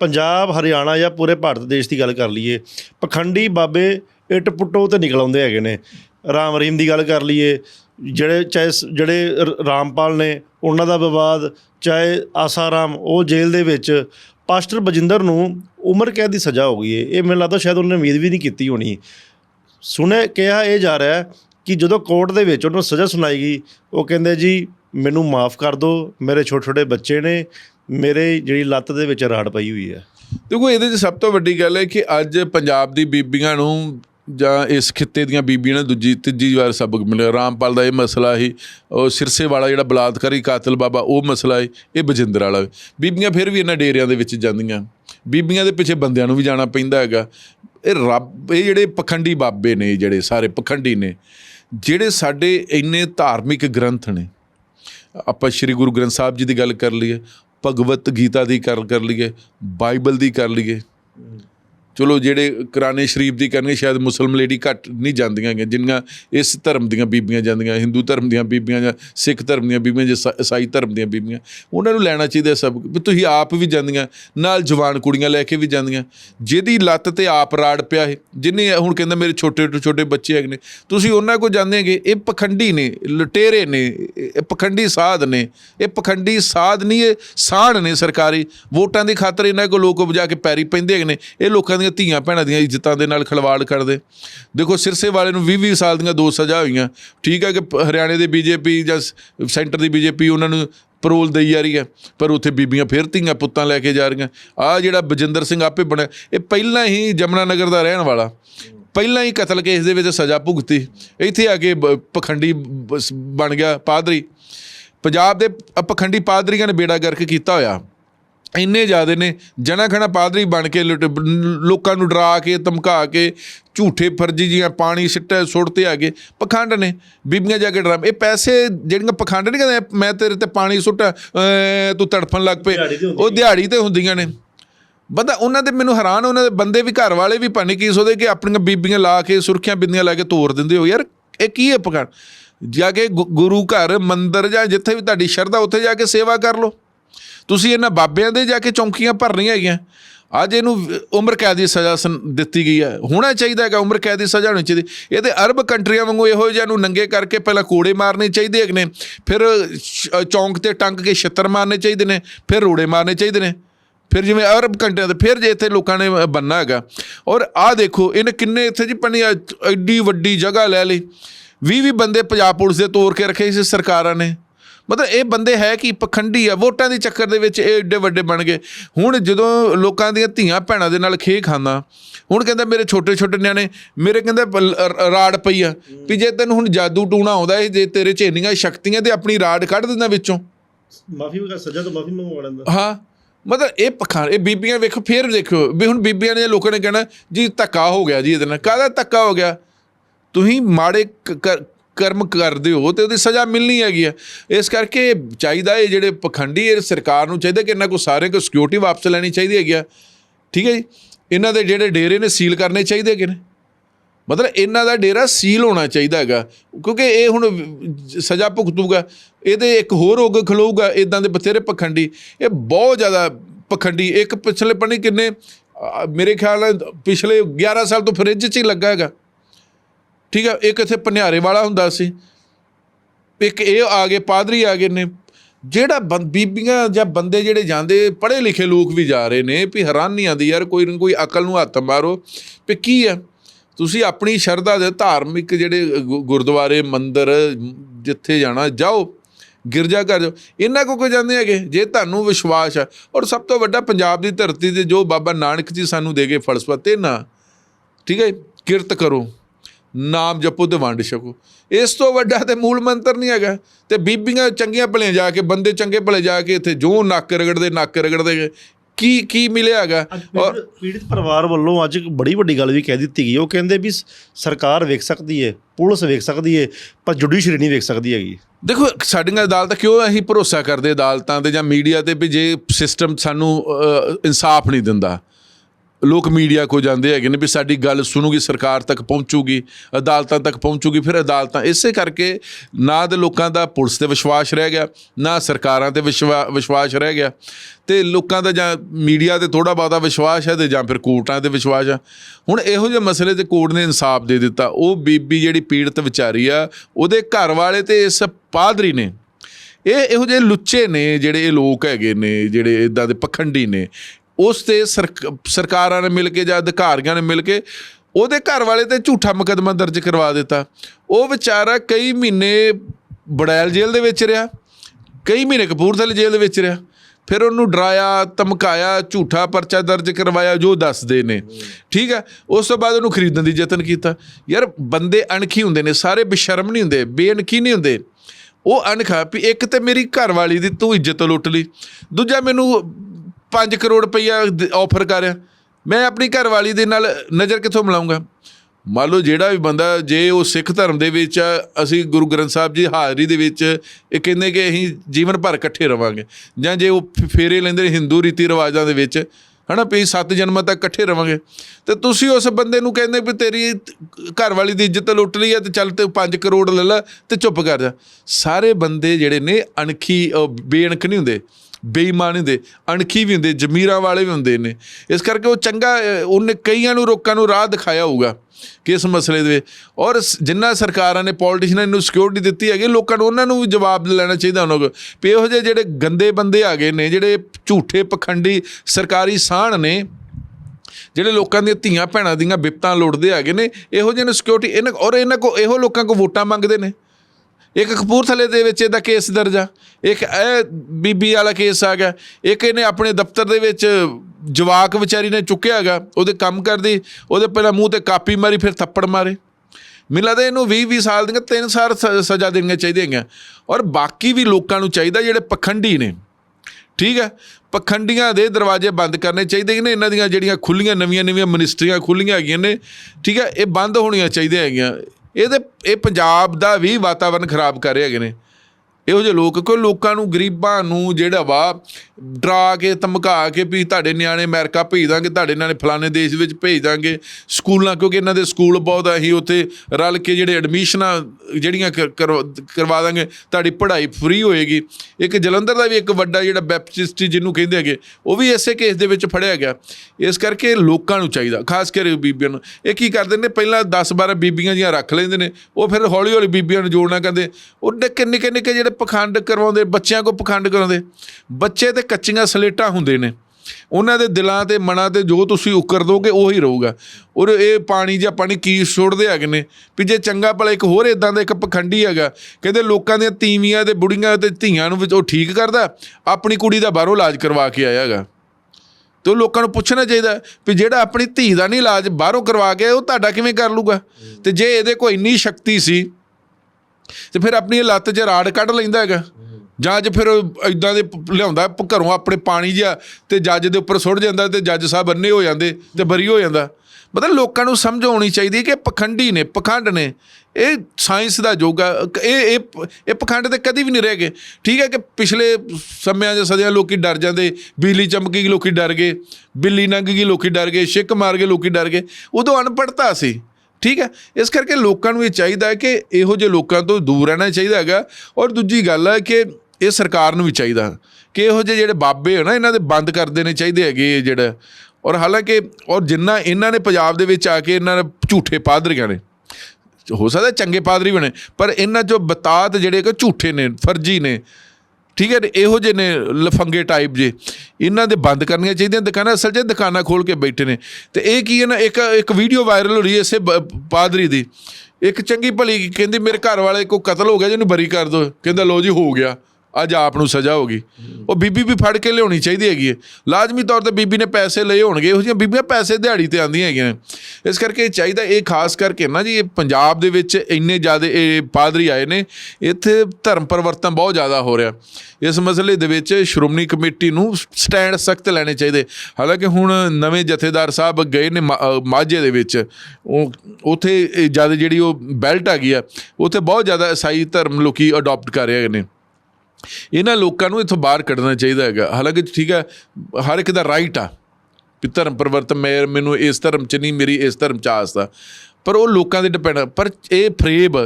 ਪੰਜਾਬ, ਹਰਿਆਣਾ ਜਾਂ ਪੂਰੇ ਭਾਰਤ ਦੇਸ਼ ਦੀ ਗੱਲ ਕਰ ਲਈਏ, ਪਖੰਡੀ ਬਾਬੇ ਇੱਟ ਪੁੱਟੋ ਤੇ ਨਿਕਲ ਆਉਂਦੇ ਹੈਗੇ ਨੇ। ਰਾਮ ਰਹੀਮ ਦੀ ਗੱਲ ਕਰ ਲਈਏ, ਜਿਹੜੇ ਚਾਹੇ ਸ- ਜਿਹੜੇ ਰ- ਰਾਮਪਾਲ ਨੇ, ਉਹਨਾਂ ਦਾ ਵਿਵਾਦ, ਚਾਹੇ ਆਸਾਰਾਮ ਉਹ ਜੇਲ੍ਹ ਦੇ ਵਿੱਚ ਪਾਸਟਰ ਬਜਿੰਦਰ ਨੂੰ ਉਮਰ ਕੈਦ ਦੀ ਸਜ਼ਾ ਹੋ ਗਈ ਹੈ ਇਹ ਮੈਨੂੰ ਲੱਗਦਾ ਸ਼ਾਇਦ ਉਹਨੇ ਉਮੀਦ ਵੀ ਨਹੀਂ ਕੀਤੀ ਹੋਣੀ। ਸੁਣੇ ਕਿਹਾ ਇਹ ਜਾ ਰਿਹਾ ਕਿ ਜਦੋਂ ਕੋਰਟ ਦੇ ਵਿੱਚ ਉਹਨੂੰ ਸਜ਼ਾ ਸੁਣਾਈ ਗਈ, ਉਹ ਕਹਿੰਦੇ ਜੀ, ਮੈਨੂੰ ਮਾਫ ਕਰ ਦਿਓ ਮੇਰੇ ਛੋਟੇ ਛੋਟੇ ਬੱਚੇ ਨੇ ਮੇਰੇ ਜਿਹੜੀ ਲੱਤ ਦੇ ਵਿੱਚ ਰਾੜ ਪਈ ਹੋਈ ਹੈ। ਦੇਖੋ, ਇਹਦੇ 'ਚ ਸਭ ਤੋਂ ਵੱਡੀ ਗੱਲ ਹੈ ਕਿ ਅੱਜ ਪੰਜਾਬ ਦੀ ਬੀਬੀਆਂ ਨੂੰ ਜਾਂ ਇਸ ਖਿੱਤੇ ਦੀਆਂ ਬੀਬੀਆਂ ਨੂੰ ਦੂਜੀ, ਤੀਜੀ ਵਾਰ ਸਬਕ ਮਿਲਿਆ। ਰਾਮਪਾਲ ਦਾ ਇਹ ਮਸਲਾ ਹੀ ਉਹ ਸਿਰਸੇ ਵਾਲਾ ਜਿਹੜਾ ਬਲਾਤਕਾਰੀ ਕਾਤਲ ਬਾਬਾ, ਉਹ ਮਸਲਾ ਹੈ ਇਹ ਬਜਿੰਦਰ ਵਾਲਾ। ਬੀਬੀਆਂ ਫਿਰ ਵੀ ਇਹਨਾਂ ਡੇਰਿਆਂ ਦੇ ਵਿੱਚ ਜਾਂਦੀਆਂ। ਬੀਬੀਆਂ ਦੇ ਪਿੱਛੇ ਬੰਦਿਆਂ ਨੂੰ ਵੀ ਜਾਣਾ ਪੈਂਦਾ ਹੈਗਾ। ਇਹ ਰੱਬ, ਇਹ ਜਿਹੜੇ ਪਖੰਡੀ ਬਾਬੇ ਨੇ ਜਿਹੜੇ, ਸਾਰੇ ਪਖੰਡੀ ਨੇ, ਜਿਹੜੇ ਸਾਡੇ ਇੰਨੇ ਧਾਰਮਿਕ ਗ੍ਰੰਥ ਨੇ। ਆਪਾਂ ਸ੍ਰੀ ਗੁਰੂ ਗ੍ਰੰਥ ਸਾਹਿਬ ਜੀ ਦੀ ਗੱਲ ਕਰ ਲਈਏ ਭਗਵਤ ਗੀਤਾ ਦੀ ਗੱਲ ਕਰ ਲਈਏ ਬਾਈਬਲ ਦੀ ਕਰ ਲਈਏ। ਚਲੋ ਜਿਹੜੇ ਕੁਰਾਨੇ ਸ਼ਰੀਫ ਦੀ ਕਰਨਗੇ ਸ਼ਾਇਦ ਮੁਸਲਮ ਲੇਡੀ ਘੱਟ ਨਹੀਂ ਜਾਂਦੀਆਂ ਹੈਗੀਆਂ ਜਿੰਨੀਆਂ ਇਸ ਧਰਮ ਦੀਆਂ ਬੀਬੀਆਂ ਜਾਂਦੀਆਂ, ਹਿੰਦੂ ਧਰਮ ਦੀਆਂ ਬੀਬੀਆਂ ਜਾਂ ਸਿੱਖ ਧਰਮ ਦੀਆਂ ਬੀਬੀਆਂ ਜਾਂ ਈਸਾਈ ਧਰਮ ਦੀਆਂ ਬੀਬੀਆਂ, ਉਹਨਾਂ ਨੂੰ ਲੈਣਾ ਚਾਹੀਦਾ ਸਭ ਵੀ ਤੁਸੀਂ ਆਪ ਵੀ ਜਾਂਦੀਆਂ, ਨਾਲ ਜਵਾਨ ਕੁੜੀਆਂ ਲੈ ਕੇ ਵੀ ਜਾਂਦੀਆਂ, ਜਿਹਦੀ ਲੱਤ ਤੇ ਆਪ ਰਾੜ ਪਿਆ ਹੈ, ਜਿਨੇ ਹੁਣ ਕਹਿੰਦਾ ਮੇਰੇ ਛੋਟੇ ਛੋਟੇ ਬੱਚੇ ਹੈਗੇ ਨੇ, ਤੁਸੀਂ ਉਹਨਾਂ ਕੋਲ ਜਾਂਦੇ ਹੈਗੇ, ਇਹ ਪਖੰਡੀ ਨੇ, ਲੁਟੇਰੇ ਨੇ, ਇਹ ਪਖੰਡੀ ਸਾਧ ਨੇ, ਇਹ ਪਖੰਡੀ ਸਾਧ ਨਹੀਂ, ਇਹ ਸਾਣ ਨੇ ਸਰਕਾਰੀ, ਵੋਟਾਂ ਦੀ ਖਾਤਰ ਇਹਨਾਂ ਕੋਲ ਲੋਕ ਜਾ ਕੇ ਪੈਰੀ ਪੈਂਦੇ ਹੈਗੇ ਨੇ, ਇਹ ਲੋਕਾਂ ਦੀ ਦੀਆਂ ਧੀਆਂ ਭੈਣਾਂ ਦੀਆਂ ਇੱਜ਼ਤਾਂ ਦੇ ਨਾਲ ਖਿਲਵਾੜ ਕਰਦੇ। ਦੇਖੋ, ਸਿਰਸੇ ਵਾਲੇ ਨੂੰ 20 20 ਸਾਲ ਦੀਆਂ ਦੋ ਸਜ਼ਾ ਹੋਈਆਂ। ਠੀਕ ਹੈ ਕਿ ਪ- ਹਰਿਆਣੇ ਦੇ ਬੀਜੇਪੀ ਜਾਂ ਸੈਂਟਰ ਦੀ ਬੀਜੇਪੀ ਉਹਨਾਂ ਨੂੰ ਪਰੋਲ ਦੇਈ ਜਾ ਰਹੀ ਹੈ, ਪਰ ਉੱਥੇ ਬੀਬੀਆਂ ਫਿਰ ਧੀਆਂ ਪੁੱਤਾਂ ਲੈ ਕੇ ਜਾ ਰਹੀਆਂ। ਆ ਜਿਹੜਾ ਬਜਿੰਦਰ ਸਿੰਘ ਆਪੇ ਬਣਿਆ ਇਹ ਪਹਿਲਾਂ ਹੀ ਜਮਨਾ ਨਗਰ ਦਾ ਰਹਿਣ ਵਾਲਾ। ਪਹਿਲਾਂ ਹੀ ਕਤਲ ਕੇਸ ਦੇ ਵਿੱਚ ਸਜ਼ਾ ਭੁਗਤੀ। ਇੱਥੇ ਆ ਕੇ ਬ- ਪਖੰਡੀ ਬਣ ਗਿਆ ਪਾਦਰੀ। ਪੰਜਾਬ ਦੇ ਪਖੰਡੀ ਪਾਦਰੀਆਂ ਨੇ ਬੇੜਾ ਗਰਕ ਕੀਤਾ ਹੋਇਆ। ਇੰਨੇ ਜ਼ਿਆਦੇ ਨੇ ਜਣਾ ਖਣਾ ਪਾਦਰੀ ਬਣ ਕੇ ਲੋਕਾਂ ਨੂੰ ਡਰਾ ਕੇ ਧਮਕਾ ਕੇ ਝੂਠੇ ਫਰਜ਼ੀ ਜੀਆਂ ਪਾਣੀ ਸਿੱਟੇ ਸੁੱਟਦੇ ਆਗੇ ਪਖੰਡ ਨੇ ਬੀਬੀਆਂ ਜਾ ਕੇ ਡਰਾਮ ਇਹ ਪੈਸੇ ਜਿਹੜੀਆਂ ਪਖੰਡ ਨਹੀਂ ਕਹਿੰਦੇ ਮੈਂ ਤੇਰੇ ਤੇ ਪਾਣੀ ਸੁੱਟਾਂ ਤੂੰ ਤੜਫਣ ਲੱਗ ਪਏ ਉਹ ਦਿਹਾੜੀ ਤੇ ਹੁੰਦੀਆਂ ਨੇ। ਬੰਦਾ ਉਹਨਾਂ ਦੇ ਮੈਨੂੰ ਹੈਰਾਨ ਉਹਨਾਂ ਦੇ ਬੰਦੇ ਵੀ ਘਰ ਵਾਲੇ ਵੀ ਪਾਣੀ ਕੀ ਸੋਦੇ ਕਿ ਆਪਣੀਆਂ ਬੀਬੀਆਂ ਲਾ ਕੇ ਸੁਰਖੀਆਂ ਬਿੰਦੀਆਂ ਲਾ ਕੇ ਤੋੜ ਦਿੰਦੇ ਹੋ ਯਾਰ ਇਹ ਕੀ ਹੈ ਪਖੰਡ? ਜਾ ਕੇ ਗੁਰੂ ਘਰ ਮੰਦਿਰ ਜਾਂ ਜਿੱਥੇ ਵੀ ਤੁਹਾਡੀ ਸ਼ਰਧਾ ਉੱਥੇ ਜਾ ਕੇ ਸੇਵਾ ਕਰ ਲਓ। ਤੁਸੀਂ ਇਹਨਾਂ ਬਾਬਿਆਂ ਦੇ ਜਾ ਕੇ ਚੌਂਕੀਆਂ ਭਰਨੀਆਂ ਹੈਗੀਆਂ। ਅੱਜ ਇਹਨੂੰ ਉਮਰ ਕੈਦ ਦੀ ਸਜ਼ਾ ਸਨ- ਦਿੱਤੀ ਗਈ ਹੈ। ਹੋਣਾ ਚਾਹੀਦਾ ਹੈਗਾ, ਉਮਰ ਕੈਦ ਦੀ ਸਜ਼ਾ ਹੋਣੀ ਚਾਹੀਦੀ। ਇਹ ਤੇ ਅਰਬ ਕੰਟਰੀਆਂ ਵਾਂਗੂ ਇਹੋ ਜਿਹਾ ਨੂੰ ਨੰਗੇ ਕਰਕੇ ਪਹਿਲਾਂ ਕੋੜੇ ਮਾਰਨੇ ਚਾਹੀਦੇ ਹੈਗੇ ਨੇ, ਫਿਰ ਚੌਂਕ ਤੇ ਟੰਗ ਕੇ ਛਿੱਤਰ ਮਾਰਨੇ ਚਾਹੀਦੇ ਨੇ, ਫਿਰ ਰੋੜੇ ਮਾਰਨੇ ਚਾਹੀਦੇ ਨੇ। ਫਿਰ ਜਿਵੇਂ ਅਰਬ ਕੰਟਰੀਆਂ ਦੇ ਫਿਰ ਜੇ ਇੱਥੇ ਲੋਕਾਂ ਨੇ ਬੰਨਾ ਹੈਗਾ। ਔਰ ਆਹ ਦੇਖੋ, ਇਹਨੇ ਕਿੰਨੇ ਇੱਥੇ ਜੀ ਪਣੀ ਐਡੀ ਵੱਡੀ ਜਗ੍ਹਾ ਲੈ ਲਈ। 20 20 ਬੰਦੇ ਪੰਜਾਬ ਪੁਲਿਸ ਦੇ ਤੋਰ ਕੇ ਰੱਖੇ ਸੀ ਸਰਕਾਰਾਂ ਨੇ। ਮਤਲਬ ਇਹ ਬੰਦੇ ਹੈ ਕਿ ਪਖੰਡੀ ਆ ਵੋਟਾਂ ਦੇ ਚੱਕਰ ਦੇ ਵਿੱਚ ਇਹ ਏਡੇ ਵੱਡੇ ਬਣ ਗਏ। ਹੁਣ ਜਦੋਂ ਲੋਕਾਂ ਦੀਆਂ ਧੀਆਂ ਭੈਣਾਂ ਦੇ ਨਾਲ ਖੇ ਖਾਂਦਾ ਹੁਣ ਕਹਿੰਦਾ ਮੇਰੇ ਛੋਟੇ ਛੋਟੇ ਨਿਆਣੇ ਮੇਰੇ ਕਹਿੰਦਾ ਰਾੜ ਪਈ ਆ ਵੀ ਜੇ ਤੈਨੂੰ ਹੁਣ ਜਾਦੂ ਟੂਣਾ ਆਉਂਦਾ ਹੈ ਜੇ ਤੇਰੇ ਚ ਇੰਨੀਆਂ ਸ਼ਕਤੀਆਂ ਤੇ ਆਪਣੀ ਰਾੜ ਕੱਢ ਦਿੰਦਾ ਵਿੱਚੋਂ। ਮਾਫੀ ਵਗਾ ਸਜ਼ਾ ਤੋਂ ਮਾਫੀ ਮੰਗਵਾ ਲੈਂਦਾ। ਹਾਂ ਮਤਲਬ ਇਹ ਪਖਾਨ ਇਹ ਬੀਬੀਆਂ ਵੇਖੋ ਫੇਰ ਦੇਖੋ ਵੀ ਹੁਣ ਬੀਬੀਆਂ ਨੇ ਲੋਕਾਂ ਨੇ ਕਹਿਣਾ ਜੀ ਧੱਕਾ ਹੋ ਗਿਆ ਜੀ ਇਹਦੇ ਨਾਲ। ਕਾਹਦਾ ਧੱਕਾ ਹੋ ਗਿਆ? ਤੁਸੀਂ ਮਾੜੇ ਕਰਮ ਕਰਦੇ ਹੋ ਤੇ ਉਹਦੀ ਸਜ਼ਾ ਮਿਲਣੀ ਹੈਗੀ ਆ। ਇਸ ਕਰਕੇ ਚਾਹੀਦਾ ਇਹ ਜਿਹੜੇ ਪਖੰਡੀ ਇਹ ਸਰਕਾਰ ਨੂੰ ਚਾਹੀਦਾ ਕਿ ਇਹਨਾਂ ਕੋ ਸਾਰੇ ਕੋ ਸਿਕਿਉਰਿਟੀ ਵਾਪਸ ਲੈਣੀ ਚਾਹੀਦੀ ਹੈਗੀ ਆ। ਠੀਕ ਹੈ ਜੀ? ਇਹਨਾਂ ਦੇ ਜਿਹੜੇ ਡੇਰੇ ਨੇ ਸੀਲ ਕਰਨੇ ਚਾਹੀਦੇ ਹੈਗੇ ਨੇ। ਮਤਲਬ ਇਹਨਾਂ ਦਾ ਡੇਰਾ ਸੀਲ ਹੋਣਾ ਚਾਹੀਦਾ ਹੈਗਾ। ਕਿਉਂਕਿ ਇਹ ਹੁਣ ਸਜ਼ਾ ਭੁਗਤੂਗਾ, ਇਹਦੇ ਇੱਕ ਹੋਰ ਹੋਗ ਖਲੋਊਗਾ ਇਦਾਂ ਦੇ ਬਥੇਰੇ ਪਖੰਡੀ। ਇਹ ਬਹੁਤ ਜ਼ਿਆਦਾ ਪਖੰਡੀ, ਇੱਕ ਪਿਛਲੇ ਪਣੀ ਕਿੰਨੇ ਮੇਰੇ ਖਿਆਲ ਨਾਲ ਪਿਛਲੇ 11 ਸਾਲ ਤੋਂ ਫ੍ਰਿਜ 'ਚ ਹੀ ਲੱਗਾ ਹੈਗਾ। ਠੀਕ ਹੈ ਇੱਕ ਇੱਥੇ ਪਨਿਆਰੇ ਵਾਲਾ ਹੁੰਦਾ ਸੀ। ਇੱਕ ਇਹ ਆ ਗਏ, ਪਾਦਰੀ ਆ ਗਏ ਨੇ। ਜਿਹੜਾ ਬੰ- ਬੀਬੀਆਂ ਜਾਂ ਬੰਦੇ ਜਿਹੜੇ ਜਾਂਦੇ ਪੜ੍ਹੇ ਲਿਖੇ ਲੋਕ ਵੀ ਜਾ ਰਹੇ ਨੇ, ਵੀ ਹੈਰਾਨੀ ਆਉਂਦੀ ਯਾਰ, ਕੋਈ ਨਾ ਕੋਈ ਅਕਲ ਨੂੰ ਹੱਥ ਮਾਰੋ, ਵੀ ਕੀ ਆ ਤੁਸੀਂ ਆਪਣੀ ਸ਼ਰਧਾ ਦੇ ਧਾਰਮਿਕ ਜਿਹੜੇ ਗੁਰਦੁਆਰੇ, ਮੰਦਿਰ, ਜਿੱਥੇ ਜਾਣਾ, ਜਾਓ, ਗਿਰਜਾ ਘਰ ਜਾਓ। ਇਹਨਾਂ ਕੋ ਕੋ ਜਾਂਦੇ ਹੈਗੇ? ਜੇ ਤੁਹਾਨੂੰ ਵਿਸ਼ਵਾਸ ਹੈ ਔਰ ਸਭ ਤੋਂ ਵੱਡਾ ਪੰਜਾਬ ਦੀ ਧਰਤੀ ਤੇ ਜੋ ਬਾਬਾ ਨਾਨਕ ਜੀ ਸਾਨੂੰ ਦੇ ਗਏ ਤੇ ਨਾ ਠੀਕ ਹੈ ਕਿਰਤ ਕਰੋ। ਨਾਮ ਜਪੋ ਤੇ ਵੰਡ ਛਕੋ। ਇਸ ਤੋਂ ਵੱਡਾ ਤੇ ਮੂਲ ਮੰਤਰ ਨਹੀਂ ਹੈਗਾ। ਤੇ ਬੀਬੀਆਂ ਚੰਗੀਆਂ ਭਲੇ ਜਾ ਕੇ ਬੰਦੇ ਚੰਗੇ ਭਲੇ ਜਾ ਕੇ ਇੱਥੇ ਜੋ ਨੱਕ ਰਗੜਦੇ ਨੱਕ ਰਗੜਦੇ। ਕੀ ਕੀ ਮਿਲਿਆ ਹੈਗਾ? ਔਰ ਪੀੜਿਤ ਪਰਿਵਾਰ ਵੱਲੋਂ ਅੱਜ ਬੜੀ ਵੱਡੀ ਗੱਲ ਵੀ ਕਹਿ ਦਿੱਤੀ ਗਈ। ਉਹ ਕਹਿੰਦੇ ਵੀ ਸਰਕਾਰ ਵੇਖ ਸਕਦੀ ਹੈ ਪੁਲਿਸ ਵੇਖ ਸਕਦੀ ਹੈ ਪਰ ਜੁਡੀਸ਼ਰੀ ਨਹੀਂ ਵੇਖ ਸਕਦੀ ਹੈਗੀ। ਦੇਖੋ ਸਾਡੀਆਂ ਅਦਾਲਤਾਂ ਕਿਉਂ ਅਸੀਂ ਭਰੋਸਾ ਕਰਦੇ ਅਦਾਲਤਾਂ ਤੇ ਜਾਂ ਮੀਡੀਆ ਤੇ ਵੀ ਜੇ ਸਿਸਟਮ ਸਾਨੂੰ ਇਨਸਾਫ ਨਹੀਂ ਦਿੰਦਾ? ਲੋਕ ਮੀਡੀਆ ਕੋ ਜਾਂਦੇ ਹੈਗੇ ਨੇ ਵੀ ਸਾਡੀ ਗੱਲ ਸੁਣੂਗੀ, ਸਰਕਾਰ ਤੱਕ ਪਹੁੰਚੂਗੀ, ਅਦਾਲਤਾਂ ਤੱਕ ਪਹੁੰਚੂਗੀ, ਫਿਰ ਅਦਾਲਤਾਂ, ਇਸੇ ਕਰਕੇ ਨਾ ਤੇ ਲੋਕਾਂ ਦਾ ਪੁਲਿਸ ਤੇ ਵਿਸ਼ਵਾਸ ਰਹਿ ਗਿਆ, ਨਾ ਸਰਕਾਰਾਂ ਤੇ ਵਿਸ਼ਵਾ- ਵਿਸ਼ਵਾਸ ਰਹਿ ਗਿਆ ਤੇ ਲੋਕਾਂ ਦਾ ਜਾਂ ਮੀਡੀਆ ਤੇ ਥੋੜਾ ਬਹੁਤਾ ਵਿਸ਼ਵਾਸ ਹੈ ਤੇ ਜਾਂ ਫਿਰ ਕੋਰਟਾਂ ਤੇ ਵਿਸ਼ਵਾਸ ਆ। ਹੁਣ ਇਹੋ ਜਿਹੇ ਮਸਲੇ ਤੇ ਕੋਰਟ ਨੇ ਇਨਸਾਫ ਦੇ ਦਿੱਤਾ। ਉਹ ਬੀਬੀ ਜਿਹੜੀ ਪੀੜਤ ਵਿਚਾਰੀ ਆ, ਉਹਦੇ ਘਰ ਵਾਲੇ ਤੇ ਇਸ ਪਾਦਰੀ ਨੇ, ਇਹ ਇਹੋ ਜਿਹੇ ਲੁੱਚੇ ਨੇ ਜਿਹੜੇ ਇਹ ਲੋਕ ਹੈਗੇ ਨੇ, ਜਿਹੜੇ ਇਦਾਂ ਦੇ ਪਖੰਡੀ ਨੇ ਉਸ ਤੇ ਸਰਕ- ਸਰਕਾਰਾਂ ਨੇ ਮਿਲ ਕੇ ਜਾਂ ਅਧਿਕਾਰੀਆਂ ਨੇ ਮਿਲ ਕੇ ਉਹਦੇ ਘਰ ਵਾਲੇ ਤੇ ਝੂਠਾ ਮੁਕੱਦਮਾ ਦਰਜ ਕਰਵਾ ਦਿੱਤਾ। ਉਹ ਵਿਚਾਰਾ ਕਈ ਮਹੀਨੇ ਬੜੈਲ ਜੇਲ੍ਹ ਦੇ ਵਿੱਚ ਰਿਹਾ, ਕਈ ਮਹੀਨੇ ਕਪੂਰਥਲੇ ਜੇਲ੍ਹ ਦੇ ਵਿੱਚ ਰਿਹਾ। ਫਿਰ ਉਹਨੂੰ ਡਰਾਇਆ, ਧਮਕਾਇਆ, ਝੂਠਾ ਪਰਚਾ ਦਰਜ ਕਰਵਾਇਆ, ਜੋ ਦੱਸਦੇ ਨੇ। ਠੀਕ ਹੈ? ਉਸ ਤੋਂ ਬਾਅਦ ਉਹਨੂੰ ਖਰੀਦਣ ਦੀ ਯਤਨ ਕੀਤਾ। ਯਾਰ, ਬੰਦੇ ਅਣਖੀ ਹੁੰਦੇ ਨੇ, ਸਾਰੇ ਬੇਸ਼ਰਮ ਨਹੀਂ ਹੁੰਦੇ, ਬੇਅਣਖੀ ਨਹੀਂ ਹੁੰਦੇ। ਉਹ ਅਣਖਾ ਵੀ ਇੱਕ ਤੇ ਮੇਰੀ ਘਰ ਵਾਲੀ ਦੀ ਤੂੰ ਇੱਜ਼ਤ ਲੁੱਟ ਲਈ, ਦੂਜਾ ਮੈਨੂੰ 5 ਕਰੋੜ ਰੁਪਈਆ ਆਫਰ ਰਿਹਾ। ਮੈਂ ਆਪਣੀ ਘਰਵਾਲੀ ਦੇ ਨਾਲ ਨਜ਼ਰ ਕਿੱਥੋਂ ਮਿਲਾਉਂਗਾ ਮੰਨ ਲਓ ਜਿਹੜਾ ਵੀ ਬੰਦਾ, ਜੇ ਉਹ ਸਿੱਖ ਧਰਮ ਦੇ ਵਿੱਚ ਅਸੀਂ ਗੁਰੂ ਗ੍ਰੰਥ ਸਾਹਿਬ ਜੀ ਹਾਜ਼ਰੀ ਦੇ ਵਿੱਚ, ਇਹ ਕਹਿੰਦੇ ਕਿ ਅਸੀਂ ਜੀਵਨ ਭਰ ਇਕੱਠੇ ਰਵਾਂਗੇ। ਜਾਂ ਜੇ ਉਹ ਫੇਰੇ ਲੈਂਦੇ ਹਿੰਦੂ ਰੀਤੀ ਰਿਵਾਜਾਂ ਦੇ ਵਿੱਚ, ਹਨਾ ਵੀ ਸੱਤ ਜਨਮਾਂ ਤੱਕ ਇਕੱਠੇ ਰਵਾਂਗੇ। ਤੇ ਤੁਸੀਂ ਉਸ ਬੰਦੇ ਨੂੰ ਕਹਿੰਦੇ ਵੀ ਤੇਰੀ ਘਰ ਵਾਲੀ ਦੀ ਇੱਜ਼ਤ ਲੁੱਟ ਲਈ ਹੈ ਤੇ ਚੱਲ ਤੇ 5 ਕਰੋੜ ਲੈ ਲੈ ਤੇ ਚੁੱਪ ਕਰ ਜਾ। ਸਾਰੇ ਬੰਦੇ ਜਿਹੜੇ ਨੇ ਅਣਖੀ ਬੇਅਣਖ ਨਹੀਂ ਹੁੰਦੇ। ਬੇਈਮਾਨ ਹੁੰਦੇ, ਅਣਖੀ ਵੀ ਹੁੰਦੇ, ਜ਼ਮੀਰਾਂ ਵਾਲੇ ਵੀ ਹੁੰਦੇ ਨੇ। ਇਸ ਕਰਕੇ ਉਹ ਚੰਗਾ ਉਹਨੇ ਕਈਆਂ ਨੂੰ ਰੋਕਾਂ ਨੂੰ ਰਾਹ ਦਿਖਾਇਆ ਹੋਊਗਾ ਕਿ ਇਸ ਮਸਲੇ ਦੇ ਔਰ ਸ- ਜਿੰਨਾ ਸਰਕਾਰਾਂ ਨੇ ਪੋਲੀਟੀਸ਼ੀਅਨਾਂ ਨੂੰ ਸਿਕਿਉਰਿਟੀ ਦਿੱਤੀ ਹੈਗੀ, ਲੋਕਾਂ ਨੂੰ ਉਹਨਾਂ ਨੂੰ ਵੀ ਜਵਾਬ ਲੈਣਾ ਚਾਹੀਦਾ ਉਹਨਾਂ ਕੋਲ ਵੀ ਇਹੋ ਜਿਹੇ ਜਿਹੜੇ ਗੰਦੇ ਬੰਦੇ ਆ ਗਏ ਨੇ, ਜਿਹੜੇ ਝੂਠੇ ਪਖੰਡੀ ਸਰਕਾਰੀ ਸਾਹਣ ਨੇ, ਜਿਹੜੇ ਲੋਕਾਂ ਦੀਆਂ ਧੀਆਂ ਭੈਣਾਂ ਦੀਆਂ ਬਿਪਤਾਂ ਲੋੜਦੇ ਹੈਗੇ ਨੇ, ਇਹੋ ਜਿਹੇ ਨੂੰ ਸਿਕਿਉਰਿਟੀ ਇਹਨਾਂ ਔਰ ਇਹਨਾਂ ਕੋ ਇਹੋ ਲੋਕਾਂ ਕੋ ਵੋਟਾਂ ਮੰਗਦੇ ਨੇ। ਇੱਕ ਕਪੂਰਥਲੇ ਦੇ ਵਿੱਚ ਇਹਦਾ ਕੇਸ ਦਰਜ ਆ। ਇੱਕ ਇਹ ਬੀਬੀ ਵਾਲਾ ਕੇਸ ਆ ਗਿਆ। ਇੱਕ ਇਹਨੇ ਆਪਣੇ ਦਫ਼ਤਰ ਦੇ ਵਿੱਚ ਜਵਾਕ ਵਿਚਾਰੀ ਨੇ ਚੁੱਕਿਆ ਹੈਗਾ। ਉਹਦੇ ਕੰਮ ਕਰਦੀ, ਉਹਦੇ ਪਹਿਲਾਂ ਮੂੰਹ ਤੇ ਕਾਪੀ ਮਾਰੀ, ਫਿਰ ਥੱਪੜ ਮਾਰੇ। ਮੈਨੂੰ ਲੱਗਦਾ ਇਹਨੂੰ 20 20 ਸਾਲ ਦੀਆਂ 3 ਸਾਲ ਸ- ਸਜ਼ਾ ਦੇਣੀਆਂ ਚਾਹੀਦੀਆਂ ਹੈਗੀਆਂ। ਔਰ ਬਾਕੀ ਵੀ ਲੋਕਾਂ ਨੂੰ ਚਾਹੀਦਾ ਜਿਹੜੇ ਪਖੰਡੀ ਨੇ। ਠੀਕ ਹੈ? ਪਖੰਡੀਆਂ ਦੇ ਦਰਵਾਜ਼ੇ ਬੰਦ ਕਰਨੇ ਚਾਹੀਦੇ ਨੇ। ਇਹਨਾਂ ਦੀਆਂ ਜਿਹੜੀਆਂ ਖੁੱਲੀਆਂ ਨਵੀਆਂ ਨਵੀਆਂ ਮਿਨਿਸਟਰੀਆਂ ਖੁੱਲੀਆਂ ਹੈਗੀਆਂ ਨੇ। ਠੀਕ ਹੈ? ਇਹ ਬੰਦ ਹੋਣੀਆਂ ਚਾਹੀਦੀਆਂ ਹੈਗੀਆਂ। ਇਹ ਇਹਦੇ ਇਹ ਪੰਜਾਬ ਦਾ ਵੀ ਵਾਤਾਵਰਣ ਖਰਾਬ ਕਰ ਰਹੇ ਹੈਗੇ ਨੇ। ਇਹੋ ਜਿਹੇ ਲੋਕ ਕੋਈ ਲੋਕਾਂ ਨੂੰ, ਗਰੀਬਾਂ ਨੂੰ ਜਿਹੜਾ ਵਾ, ਡਰਾ ਕੇ, ਧਮਕਾ ਕੇ ਵੀ ਤੁਹਾਡੇ ਨਿਆਣੇ ਅਮਰੀਕਾ ਭੇਜ ਦਾਂਗੇ, ਤੁਹਾਡੇ ਨਿਆਣੇ ਫਲਾਣੇ ਦੇਸ਼ ਵਿੱਚ ਭੇਜ ਦਾਂਗੇ ਸਕੂਲਾਂ, ਕਿਉਂਕਿ ਇਹਨਾਂ ਦੇ ਸਕੂਲ ਬਹੁਤ ਆ, ਅਸੀਂ ਉੱਥੇ ਰਲ ਕੇ ਜਿਹੜੇ ਐਡਮਿਸ਼ਨਾਂ ਜਿਹੜੀਆਂ ਕਰ- ਕਰਵਾ ਕਰਵਾ ਦਾਂਗੇ, ਤੁਹਾਡੀ ਪੜ੍ਹਾਈ ਫ੍ਰੀ ਹੋਏਗੀ। ਇੱਕ ਜਲੰਧਰ ਦਾ ਵੀ ਇੱਕ ਵੱਡਾ ਜਿਹੜਾ ਬੈਪਟਿਸਟ ਜਿਹਨੂੰ ਕਹਿੰਦੇ ਹੈਗੇ, ਉਹ ਵੀ ਇਸੇ ਕੇਸ ਦੇ ਵਿੱਚ ਫੜਿਆ ਗਿਆ। ਇਸ ਕਰਕੇ ਲੋਕਾਂ ਨੂੰ ਚਾਹੀਦਾ, ਖਾਸ ਕਰਕੇ ਬੀਬੀਆਂ ਨੂੰ। ਇਹ ਕੀ ਕਰਦੇ ਨੇ, ਪਹਿਲਾਂ 10 12 ਬੀਬੀਆਂ ਜੀਆਂ ਰੱਖ ਲੈਂਦੇ ਨੇ, ਉਹ ਫਿਰ ਹੌਲੀ ਹੌਲੀ ਬੀਬੀਆਂ ਨੂੰ ਜੋੜਨਾ ਕਹਿੰਦੇ ਉਹ ਨਿੱਕੇ ਨਿੱਕੇ ਨਿੱਕੇ ਜਿਹੜੇ ਪਖੰਡ ਕਰਵਾਉਂਦੇ ਬੱਚਿਆਂ ਕੋ ਪਖੰਡ ਕਰਾਉਂਦੇ। ਬੱਚੇ ਤੇ ਕੱਚੀਆਂ ਸਲੇਟਾਂ ਹੁੰਦੇ ਨੇ। ਉਹਨਾਂ ਦੇ ਦਿਲਾਂ ਤੇ ਮਨਾਂ ਤੇ ਜੋ ਤੁਸੀਂ ਉਕਰ ਦੋਗੇ ਉਹੀ ਰਹੂਗਾ। ਔਰ ਇਹ ਪਾਣੀ ਜਾਂ ਪਾਣੀ ਕੀ ਛੋੜਦੇ ਹੈਗੇ ਨੇ ਵੀ ਜੇ ਚੰਗਾ ਭਲਾ ਇੱਕ ਹੋਰ ਇਦਾਂ ਦਾ ਇੱਕ ਪਖੰਡੀ ਹੈਗਾ ਕਹਿੰਦੇ ਲੋਕਾਂ ਦੀਆਂ ਤੀਵੀਆਂ ਤੇ ਬੁੜੀਆਂ ਤੇ ਧੀਆਂ ਨੂੰ ਵਿੱਚ ਉਹ ਠੀਕ ਕਰਦਾ ਆਪਣੀ ਕੁੜੀ ਦਾ ਬਾਹਰੋਂ ਇਲਾਜ ਕਰਵਾ ਕੇ ਆਇਆ ਹੈਗਾ। ਤੇ ਉਹ ਲੋਕਾਂ ਨੂੰ ਪੁੱਛਣਾ ਚਾਹੀਦਾ ਵੀ ਜਿਹੜਾ ਆਪਣੀ ਧੀ ਦਾ ਨਹੀਂ ਇਲਾਜ ਬਾਹਰੋਂ ਕਰਵਾ ਕੇ ਆਇਆ, ਉਹ ਤੁਹਾਡਾ ਕਿਵੇਂ ਕਰ ਲੂਗਾ ਤੇ ਜੇ ਇਹਦੇ ਕੋਈ ਇੰਨੀ ਸ਼ਕਤੀ ਸੀ ਤੇ ਫਿਰ ਆਪਣੀ ਲੱਤ 'ਚ ਰਾੜ ਕੱਢ ਲੈਂਦਾ ਹੈਗਾ। ਜਾਂ ਜੇ ਫਿਰ ਇਦਾਂ ਦੇ ਪ- ਲਿਆਉਂਦਾ ਘਰੋਂ ਆਪਣੇ ਪਾਣੀ ਜਿਹਾ ਤੇ ਜੱਜ ਦੇ ਉੱਪਰ ਸੁੱਟ ਜਾਂਦਾ ਤੇ ਜੱਜ ਸਾਹਿਬ ਅੰਨੇ ਹੋ ਜਾਂਦੇ ਤੇ ਬਰੀ ਹੋ ਜਾਂਦਾ। ਮਤਲਬ ਲੋਕਾਂ ਨੂੰ ਸਮਝ ਆਉਣੀ ਚਾਹੀਦੀ ਕਿ ਪਖੰਡੀ ਨੇ, ਪਖੰਡ ਨੇ। ਇਹ ਸਾਇੰਸ ਦਾ ਯੁੱਗ ਆ। ਇਹ ਇਹ ਇਹ ਪਖੰਡ ਤੇ ਕਦੀ ਵੀ ਨਹੀਂ ਰਹਿ ਗਏ। ਠੀਕ ਹੈ ਕਿ ਪਿਛਲੇ ਸਮਿਆਂ ਦੇ ਸਦੀਆਂ ਲੋਕੀ ਡਰ ਜਾਂਦੇ ਬਿਜਲੀ ਚਮਕੀ ਗਈ ਲੋਕੀ ਡਰ ਗਏ, ਬਿੱਲੀ ਲੰਘ ਗਈ ਲੋਕੀ ਡਰ ਗਏ, ਛਿੱਕ ਮਾਰ ਗਏ ਲੋਕੀ ਡਰ ਗਏ। ਉਦੋਂ ਅਨਪੜਤਾ ਸੀ। ਠੀਕ ਹੈ? ਇਸ ਕਰਕੇ ਲੋਕਾਂ ਨੂੰ ਇਹ ਚਾਹੀਦਾ ਹੈ ਕਿ ਇਹੋ ਜਿਹੇ ਲੋਕਾਂ ਤੋਂ ਦੂਰ ਰਹਿਣਾ ਚਾਹੀਦਾ ਹੈਗਾ। ਔਰ ਦੂਜੀ ਗੱਲ ਹੈ ਕਿ ਇਹ ਸਰਕਾਰ ਨੂੰ ਵੀ ਚਾਹੀਦਾ ਕਿ ਇਹੋ ਜਿਹੇ ਜਿਹੜੇ ਬਾਬੇ ਹੋ ਨਾ, ਇਹਨਾਂ ਦੇ ਬੰਦ ਕਰ ਦੇਣੇ ਚਾਹੀਦੇ ਹੈਗੇ ਇਹ ਜਿਹੜਾ। ਔਰ ਹਾਲਾਂਕਿ, ਔਰ ਜਿੰਨਾ ਇਹਨਾਂ ਨੇ ਪੰਜਾਬ ਦੇ ਵਿੱਚ ਆ ਕੇ ਇਹਨਾਂ ਨੇ ਝੂਠੇ ਪਾਦਰੀਆਂ ਨੇ, ਹੋ ਸਕਦਾ ਚੰਗੇ ਪਾਦਰੀ ਬਣੇ, ਪਰ ਇਹਨਾਂ ਚੋਂ ਬਤਾਤ ਜਿਹੜੇ ਕਿ ਝੂਠੇ ਨੇ, ਫਰਜ਼ੀ ਨੇ। ਠੀਕ ਹੈ ਇਹੋ ਜਿਹੇ ਨੇ ਲਫੰਗੇ ਟਾਈਪ ਜੇ। ਇਹਨਾਂ ਦੇ ਬੰਦ ਕਰਨੀਆਂ ਚਾਹੀਦੀਆਂ ਦੁਕਾਨਾਂ, ਅਸਲ 'ਚ ਦੁਕਾਨਾਂ ਖੋਲ ਕੇ ਬੈਠੇ ਨੇ। ਤੇ ਇਹ ਕੀ ਹੈ ਨਾ, ਇੱਕ ਇੱਕ ਵੀਡੀਓ ਵਾਇਰਲ ਹੋ ਰਹੀ ਹੈ ਇਸੇ ਪਾਦਰੀ ਦੀ। ਇੱਕ ਚੰਗੀ ਭਲੀ ਕਹਿੰਦੀ, ਮੇਰੇ ਘਰ ਵਾਲੇ ਕੋ ਕਤਲ ਹੋ ਗਿਆ ਜਿਹਨੂੰ ਬਰੀ ਕਰ ਦਿਓ ਕਹਿੰਦਾ ਲੋ ਜੀ, ਹੋ ਗਿਆ। ਅੱਜ ਆਪ ਨੂੰ ਸਜ਼ਾ ਹੋ ਗਈ। ਉਹ ਬੀਬੀ ਵੀ ਫੜ ਕੇ ਲਿਆਉਣੀ ਚਾਹੀਦੀ ਹੈਗੀ ਹੈ ਲਾਜ਼ਮੀ ਤੌਰ ਤੇ ਬੀਬੀ ਨੇ ਪੈਸੇ ਲਏ ਹੋਣਗੇ। ਇਹੋ ਜਿਹੀਆਂ ਬੀਬੀਆਂ ਪੈਸੇ ਦਿਹਾੜੀ ਤੇ ਆਉਂਦੀਆਂ ਹੈਗੀਆਂ ਨੇ। ਇਸ ਕਰਕੇ ਇਹ ਚਾਹੀਦਾ, ਇਹ ਖਾਸ ਕਰਕੇ ਨਾ ਜੀ, ਇਹ ਪੰਜਾਬ ਦੇ ਵਿੱਚ ਇੰਨੇ ਜ਼ਿਆਦਾ ਇਹ ਪਾਦਰੀ ਆਏ ਨੇ। ਇੱਥੇ ਧਰਮ ਪਰਿਵਰਤਨ ਬਹੁਤ ਜ਼ਿਆਦਾ ਹੋ ਰਿਹਾ। ਇਸ ਮਸਲੇ ਦੇ ਵਿੱਚ ਸ਼੍ਰੋਮਣੀ ਕਮੇਟੀ ਨੂੰ ਸਟੈਂਡ ਸਖਤ ਲੈਣੇ ਚਾਹੀਦੇ। ਹਾਲਾਂਕਿ ਹੁਣ ਨਵੇਂ ਜਥੇਦਾਰ ਸਾਹਿਬ ਗਏ ਨੇ ਮਾ- ਮਾਝੇ ਦੇ ਵਿੱਚ। ਉਹ, ਉਥੇ ਜ਼ਿਆਦਾ ਜਿਹੜੀ ਉਹ ਬੈਲਟ ਆ ਗਈ ਆ, ਉਥੇ ਬਹੁਤ ਜ਼ਿਆਦਾ ਈਸਾਈ ਧਰਮ ਲੋਕੀ ਅਡਾਪਟ ਕਰ ਰਹੇ ਨੇ। ਇਹਨਾਂ ਲੋਕਾਂ ਨੂੰ ਇੱਥੋਂ ਬਾਹਰ ਕੱਢਣਾ ਚਾਹੀਦਾ ਹੈਗਾ। ਹਾਲਾਂਕਿ ਠੀਕ ਹੈ, ਹਰ ਇੱਕ ਦਾ ਰਾਈਟ ਆ। ਵੀ ਧਰਮ ਪਰਿਵਰਤਨ ਮੈਂ ਮੈਨੂੰ ਇਸ ਧਰਮ 'ਚ ਨਹੀਂ, ਮੇਰੀ ਇਸ ਧਰਮ 'ਚ ਆਸ ਪਰ ਉਹ ਲੋਕਾਂ ਦੇ ਡਿਪੈਂਡ ਪਰ ਇਹ ਫਰੇਬ,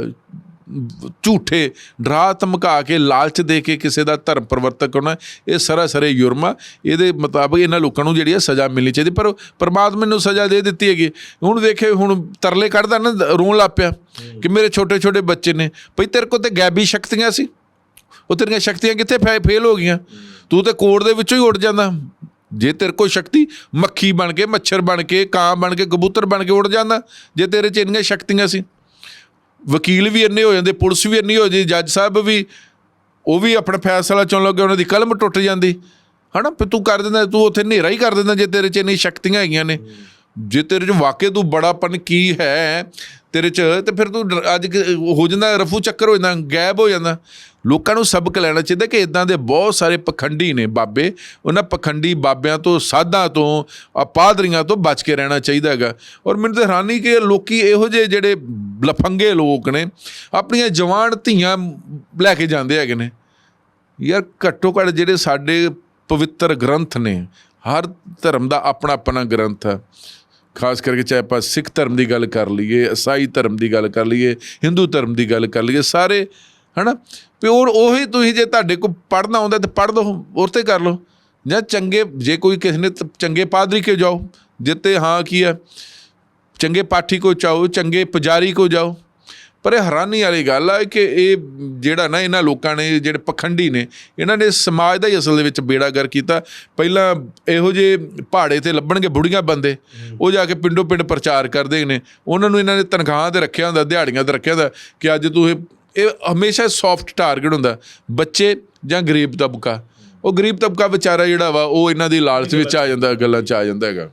ਝੂਠੇ ਡਰਾ ਧਮਕਾ ਕੇ, ਲਾਲਚ ਦੇ ਕੇ ਕਿਸੇ ਦਾ ਧਰਮ ਪਰਿਵਰਤਕ ਹੋਣਾ ਇਹ ਸਰਾਸਰੇ ਜੁਰਮ ਆ। ਇਹਦੇ ਮੁਤਾਬਕ ਇਹਨਾਂ ਲੋਕਾਂ ਨੂੰ ਜਿਹੜੀ ਹੈ ਸਜ਼ਾ ਮਿਲਣੀ ਚਾਹੀਦੀ। ਪਰ ਪਰਮਾਤਮਾ ਨੂੰ ਸਜ਼ਾ ਦੇ ਦਿੱਤੀ ਹੈਗੀ। ਹੁਣ ਵੇਖੇ ਹੁਣ ਤਰਲੇ ਕੱਢਦਾ ਨਾ, ਰੋਣ ਲੱਗ ਪਿਆ ਕਿ ਮੇਰੇ ਛੋਟੇ ਛੋਟੇ ਬੱਚੇ ਨੇ। ਭਈ ਤੇਰੇ ਕੋਲ ਤੇ ਗੈਬੀ ਸ਼ਕਤੀਆਂ ਸੀ। ਉਹ ਤੇਰੀਆਂ ਸ਼ਕਤੀਆਂ ਕਿੱਥੇ ਫੇਲ ਹੋ ਗਈਆਂ? ਤੂੰ ਤੇ ਕੋੜ ਦੇ ਵਿੱਚੋਂ ਹੀ ਉੱਡ ਜਾਂਦਾ। ਜੇ ਤੇਰੇ ਕੋਲ ਸ਼ਕਤੀ, ਮੱਖੀ ਬਣ ਕੇ, ਮੱਛਰ ਬਣ ਕੇ, ਕਾਂ ਬਣ ਕੇ, ਕਬੂਤਰ ਬਣ ਕੇ ਉੱਡ ਜਾਂਦਾ, ਜੇ ਤੇਰੇ ਚ ਇੰਨੀਆਂ ਸ਼ਕਤੀਆਂ ਸੀ। ਵਕੀਲ ਵੀ ਇੰਨੇ ਹੋ ਜਾਂਦੇ, ਪੁਲਿਸ ਵੀ ਇੰਨੀ ਹੋ ਜਾਂਦੀ, ਜੱਜ ਸਾਹਿਬ ਵੀ, ਉਹ ਵੀ ਆਪਣਾ ਫੈਸਲਾ ਚੁਣ ਲੱਗੇ ਉਹਨਾਂ ਦੀ ਕਲਮ ਟੁੱਟ ਜਾਂਦੀ। ਹਨਾ? ਫਿਰ ਤੂੰ ਕਰ ਦਿੰਦਾ, ਤੂੰ ਉੱਥੇ ਹਨੇਰਾ ਹੀ ਕਰ ਦਿੰਦਾ ਜੇ ਤੇਰੇ 'ਚ ਇੰਨੀ ਸ਼ਕਤੀਆਂ ਹੈਗੀਆਂ ਨੇ। ਜੇ ਤੇਰੇ 'ਚ ਵਾਕਿਆ ਤੂੰ ਬੜਾਪਨ ਕੀ ਹੈ ਤੇਰੇ 'ਚ, ਤੇ ਫਿਰ ਤੂੰ ਡ- ਅੱਜ ਹੋ ਜਾਂਦਾ ਰਫੂ ਚੱਕਰ ਹੋ ਜਾਂਦਾ, ਗਾਇਬ ਹੋ ਜਾਂਦਾ। ਲੋਕਾਂ ਨੂੰ ਸਬਕ ਲੈਣਾ ਚਾਹੀਦਾ ਕਿ ਇਦਾਂ ਦੇ ਬਹੁਤ ਸਾਰੇ ਪਖੰਡੀ ਨੇ ਬਾਬੇ। ਉਹਨਾਂ ਪਖੰਡੀ ਬਾਬਿਆਂ ਤੋਂ, ਸਾਧਾਂ ਤੋਂ ਆ ਤੋਂ ਬਚ ਕੇ ਰਹਿਣਾ ਚਾਹੀਦਾ ਹੈਗਾ। ਔਰ ਮੈਨੂੰ ਤਾਂ ਹੈਰਾਨੀ ਕਿ ਲੋਕੀ ਇਹੋ ਜਿਹੇ ਜਿਹੜੇ ਲਫੰਗੇ ਲੋਕ ਨੇ, ਆਪਣੀਆਂ ਜਵਾਨ ਧੀਆਂ ਲੈ ਕੇ ਜਾਂਦੇ ਹੈਗੇ ਨੇ। ਯਾਰ ਘੱਟੋ ਘੱਟ ਜਿਹੜੇ ਸਾਡੇ ਪਵਿੱਤਰ ਗ੍ਰੰਥ ਨੇ, ਹਰ ਧਰਮ ਦਾ ਆਪਣਾ ਆਪਣਾ ਗ੍ਰੰਥ ਹੈ ਖਾਸ ਕਰਕੇ ਚਾਹੇ ਆਪਾਂ ਸਿੱਖ ਧਰਮ ਦੀ ਗੱਲ ਕਰ ਲਈਏ, ਈਸਾਈ ਧਰਮ ਦੀ ਗੱਲ ਕਰ ਲਈਏ, ਹਿੰਦੂ ਧਰਮ ਦੀ ਗੱਲ ਕਰ ਲਈਏ, ਸਾਰੇ, ਹਨਾ? ਵੀ ਉਹ ਉਹੀ ਤੁਸੀਂ ਜੇ ਤੁਹਾਡੇ ਕੋਲ ਪੜ੍ਹਨਾ ਆਉਂਦਾ ਤੇ ਪੜ੍ਹ ਲਓ ਉਹ ਤੇ ਕਰ ਲਓ। ਜਾਂ ਚੰਗੇ, ਜੇ ਕੋਈ ਕਿਸੇ ਨੇ ਚੰਗੇ ਪਾਦਰੀ ਕੇ ਜਾਓ? ਜਿੱਤੇ ਹਾਂ ਕੀ ਹੈ? ਚੰਗੇ ਪਾਠੀ ਕੋ ਚਾਹੋ? ਚੰਗੇ ਪੁਜਾਰੀ ਕੋ ਜਾਓ? ਪਰ ਇਹ ਹੈਰਾਨੀ ਵਾਲੀ ਗੱਲ ਆ ਕਿ ਇਹ ਜਿਹੜਾ ਨਾ ਇਹਨਾਂ ਲੋਕਾਂ ਨੇ, ਜਿਹੜੇ ਪਖੰਡੀ ਨੇ, ਇਹਨਾਂ ਨੇ ਸਮਾਜ ਦਾ ਹੀ ਅਸਲ ਦੇ ਵਿੱਚ ਬੇੜਾਗਰ ਕੀਤਾ। ਪਹਿਲਾਂ ਇਹੋ ਜਿਹੇ ਪਹਾੜੇ ਤੇ ਲੱਭਣਗੇ ਬੁੜੀਆਂ ਬੰਦੇ, ਉਹ ਜਾ ਕੇ ਪਿੰਡੋ ਪਿੰਡ ਪ੍ਰਚਾਰ ਕਰਦੇ ਨੇ। ਉਹਨਾਂ ਨੂੰ ਇਹਨਾਂ ਨੇ ਤਨਖਾਹਾਂ ਤੇ ਰੱਖਿਆ ਹੁੰਦਾ, ਦਿਹਾੜੀਆਂ ਤੇ ਰੱਖਿਆ ਹੁੰਦਾ, ਕਿ ਅੱਜ ਤੂੰ ਇਹ ਇਹ ਹਮੇਸ਼ਾ ਸੌਫਟ ਟਾਰਗੇਟ ਹੁੰਦਾ, ਬੱਚੇ ਜਾਂ ਗਰੀਬ ਤਬਕਾ। ਉਹ ਗਰੀਬ ਤਬਕਾ ਵਿਚਾਰਾ ਜਿਹੜਾ ਵਾ, ਉਹ ਇਹਨਾਂ ਦੀ ਲਾਲਚ ਵਿੱਚ ਆ ਜਾਂਦਾ, ਗੱਲਾਂ 'ਚ ਆ ਜਾਂਦਾ ਹੈਗਾ।